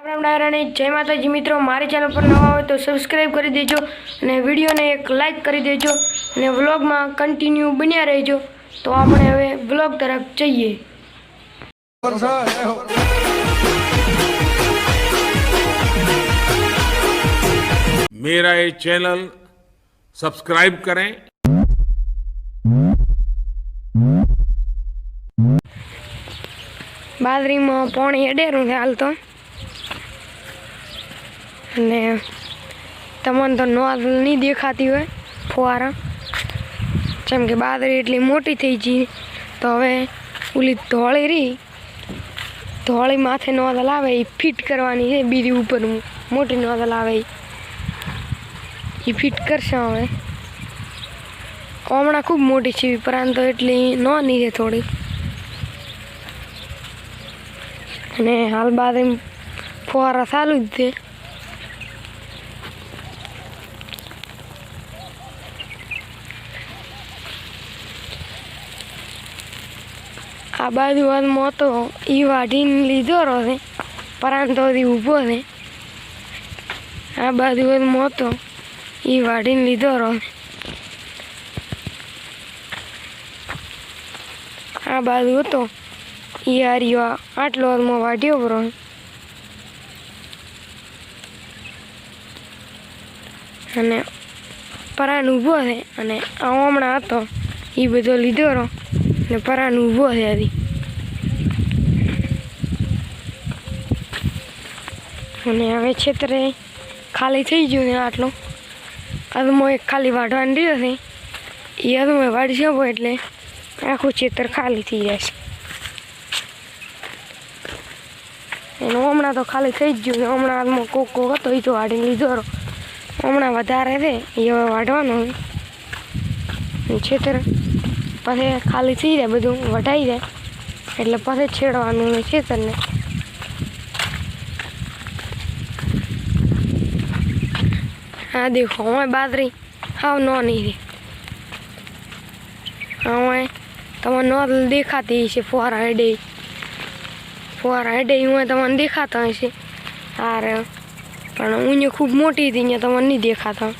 રામ ડાયરાની જય માતાજી મિત્રો મારી ચેનલ પર નવા હોય તો સબસ્ક્રાઈબ કરી દેજો અને વિડીયોને એક લાઈક કરી દેજો અને વ્લોગમાં કન્ટિન્યુ બન્યા રહેજો તો આપણે હવે વ્લોગ તરફ જઈએ मेरा ये चैनल सब्सक्राइब करें બાદરીમાં પાણી અડેરું છે હાલ તો અને તમને તો નોંધ નહીં દેખાતી હોય ફુવારા. જેમ કે બાદરી એટલી મોટી થઈ ગઈ. તો હવે ઓલી ધોળી રહી. ધોળી માથે નોંધ લાવે એ ફિટ કરવાની છે બીજી ઉપર મોટી નોંધ લાવે. એ ફિટ કરશે હવે. હમણાં ખૂબ મોટી છે પરંતુ એટલી નોની છે થોડી. અને હાલ બાદ ફુવારા ચાલુ જ છે. આ બાજુ વાદમાં હતો એ વાઢીને લીધો રહો છે. પરાંતો હજી ઊભો છે. આ બાજુ વાદમાં હતો એ વાઢીને લીધો રહો આ બાજુ હતો. એ હારીઓ આટલો વાદમાં વાઢ્યો પરો અને પરાન ઊભો છે અને આ હમણાં હતો. એ બધો લીધો રહો ને પરાણ ઊભો છે હજી અને હવે છેતરે ખાલી થઈ ગયું છે આટલું અદમો એક ખાલી વાઢવાનું રહ્યો છે એ અદમો વાઢી શકો એટલે આખું છેતર ખાલી થઈ જશે એનું હમણાં તો ખાલી થઈ જ ગયું હમણાં હાલમાં કોક હતો એ તો વાઢીને લીધો હમણાં વધારે છે એ હવે વાઢવાનો છેતર પછી ખાલી થઈ જાય, બધું વટાઈ જાય. એટલે પછી છેડવાનું છે તને. હા દેખો હવે બાદરી હાવ નોની નહીં હવે તમારે નો દેખાતી છે ફુવારા હેડે. ફુવારા હેડે હું તમને દેખાતા હશે. અરે પણ ઊંઘ ખૂબ મોટી હતી અહીંયા તમને નહીં દેખાતા.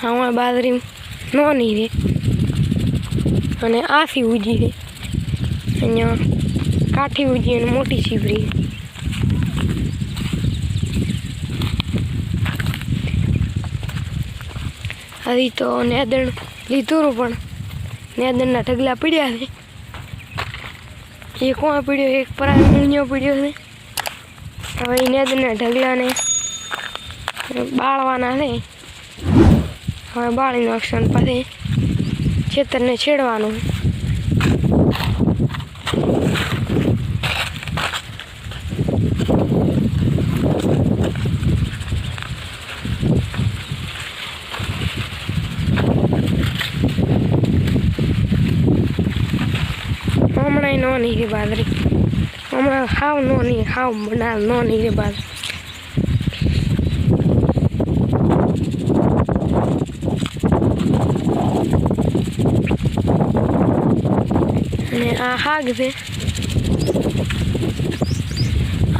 હા બાદરી નોની રે અને આસી ઉજી રે અહીંયા કાઠી ઉજી અને મોટી છીપરી હવે તો નેદણ લીધું પણ નેદણના ઢગલા પીડ્યા છે એક કોણ પીડ્યો એક પરાણીઓ પીડ્યો છે હવે નેદણના ઢગલાને બાળવાના છે હવે બાળી નાખશું પછી ખેતરને છેડવાનું. હમણાં નોની રે બાજરી. હમણાં હાવ નોની, હાવ બનાવ નોની રે બાજરી. અને આ હાગ છે.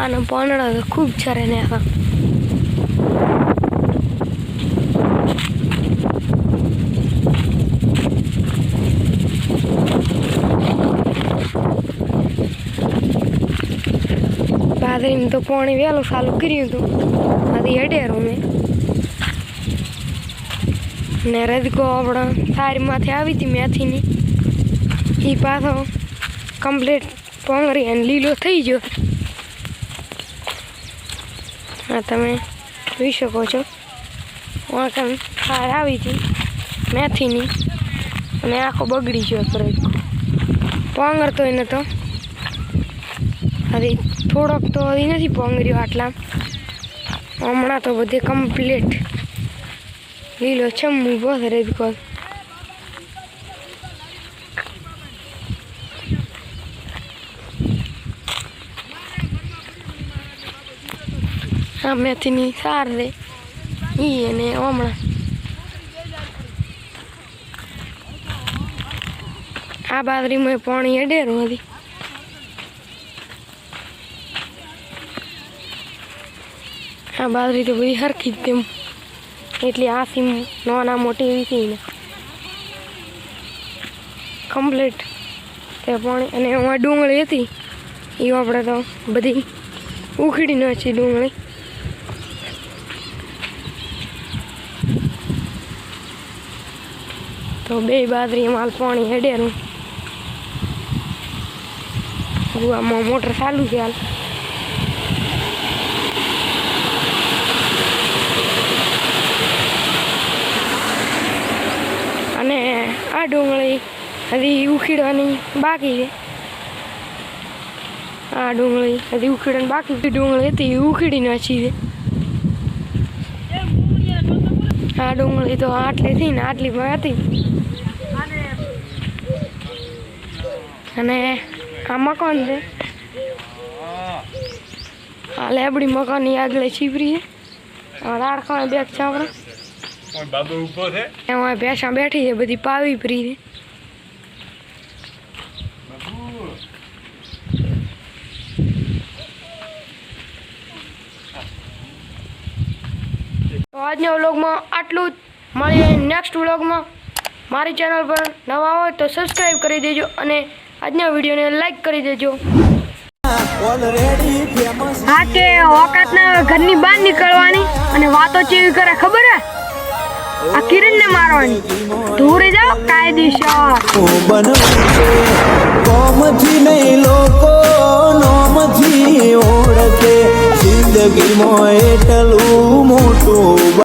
આનો પાંદડા તો ખૂબ ચરે ને હા બાદરીમાં તો પાણી વહેલું ચાલુ કર્યું હતું. આથી અડેરું ને રજકો આપણા થારીમાંથી આવી હતી મેથીની એ પાછો કમ્પ્લીટ પોંગરી અને લીલો થઈ ગયો. હા, તમે જોઈ શકો છો. વાંકણ થાર આવી હતી મેથીની અને આખો બગડી ગયો હતો પોંગર તો એને તો હજી થોડોક તો હજી નથી પોંગર્યો આટલા. હમણાં તો બધે કમ્પ્લીટ લીલો ચમવું વધારે બીકોઝ આ મેથીની સાર રે ઈ અને હમણાં આ બાદરી મેં પાણી અડેરું હતી આ બાદરી તો બધી હરખી જ તેમ એટલે આ સીમ નાના મોટી એવી ને કમ્પ્લીટ તે પાણી અને એમાં ડુંગળી હતી. એ આપણે તો બધી ઉખડી નાખી ડુંગળી. તો બે બાજરી માલ પાણી હેડેરું ગુવામાં મોટર ચાલુ છે હાલ અને આ ડુંગળી હજી ઉખેડવાની બાકી છે. આ ડુંગળી હજી ઉખીડવાની બાકી ડુંગળી હતી એ ઉખેડી નાખી છે. આ ડુંગળી તો આટલી થઈ ને આટલી પણ હતી. અને આ મકાન છે. આ લેબડી મકાનની આગળ છીપરી છે. રાડખાણે બેગ બાબુ ઊભો છે? એમાં ભેંસા બેઠી છે બધી પાવી પરી છે. તો આજના વ્લોગમાં આટલું જ. મળીએ નેક્સ્ટ વ્લોગમાં. મારી ચેનલ પર નવા હોય તો સબસ્ક્રાઈબ કરી દેજો અને આજના વિડીયોને લાઈક કરી દેજો. હા કે ઓકાતના ઘરની બહાર નીકળવાની અને વાતો ચેવી કરે ખબર હે? આ કિરણને મારવાની. દૂર જાઓ, કાયદેસર. કોમથી નહીં લોકો નોમથી ઓળખે. જિંદગીમાં એટલું મોટું